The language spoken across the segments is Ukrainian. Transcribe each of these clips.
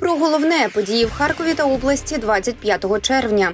Про головне події в Харкові та області 25 червня.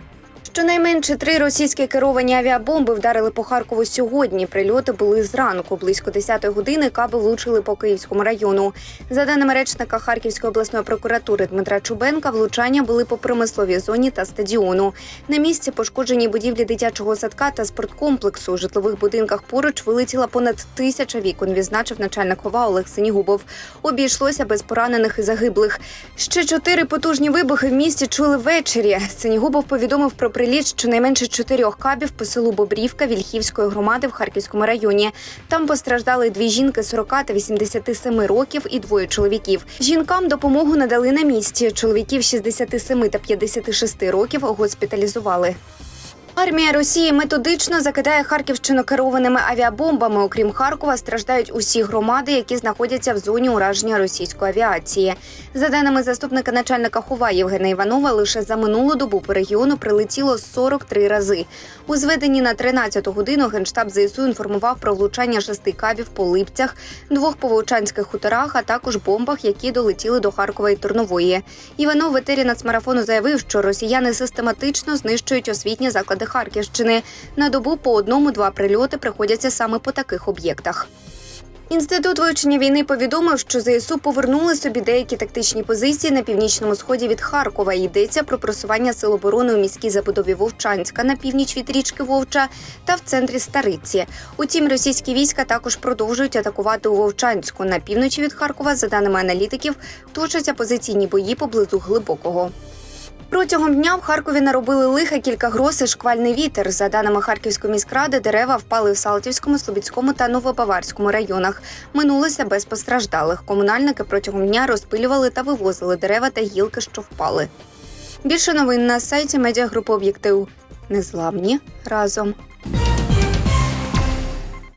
Щонайменше три російські керовані авіабомби вдарили по Харкову сьогодні. Прильоти були зранку. Близько 10-ї години каби влучили по Київському району. За даними речника Харківської обласної прокуратури Дмитра Чубенка, влучання були по промисловій зоні та стадіону. На місці пошкоджені будівлі дитячого садка та спорткомплексу. У житлових будинках поруч вилетіла понад тисяча вікон. Відзначив начальник ОВА Олег Синігубов. Обійшлося без поранених і загиблих. Ще чотири потужні вибухи в місті чули ввечері. Синігубов повідомив про приліт щонайменше чотирьох кабів по селу Бобрівка Вільхівської громади в Харківському районі. Там постраждали дві жінки 40 та 87 років і двоє чоловіків. Жінкам допомогу надали на місці. Чоловіків 67 та 56 років госпіталізували. Армія Росії методично закидає Харківщину керованими авіабомбами. Окрім Харкова, страждають усі громади, які знаходяться в зоні ураження російської авіації. За даними заступника начальника Хова Євгена Іванова, лише за минулу добу по регіону прилетіло 43 рази. У зведенні на 13 годину генштаб ЗСУ інформував про влучання шести кабів по липцях, двох по Вовчанських хуторах, а також бомбах, які долетіли до Харкова і Турнової. Іванов в нацмарафону заявив, що росіяни систематично знищують освітні заклади Харківщини. На добу по одному-два прильоти приходяться саме по таких об'єктах. Інститут вивчення війни повідомив, що ЗСУ повернули собі деякі тактичні позиції на північному сході від Харкова. Йдеться про просування сил оборони у міській забудові Вовчанська на північ від річки Вовча та в центрі Стариці. Утім, російські війська також продовжують атакувати у Вовчанську. На півночі від Харкова, за даними аналітиків, точаться позиційні бої поблизу глибокого. Протягом дня в Харкові наробили лиха кілька гроз шквальний вітер. За даними Харківської міськради, дерева впали в Салтівському, Слобідському та Новобаварському районах. Минулося без постраждалих. Комунальники протягом дня розпилювали та вивозили дерева та гілки, що впали. Більше новин на сайті медіагрупи Об'єктив. Незламні разом.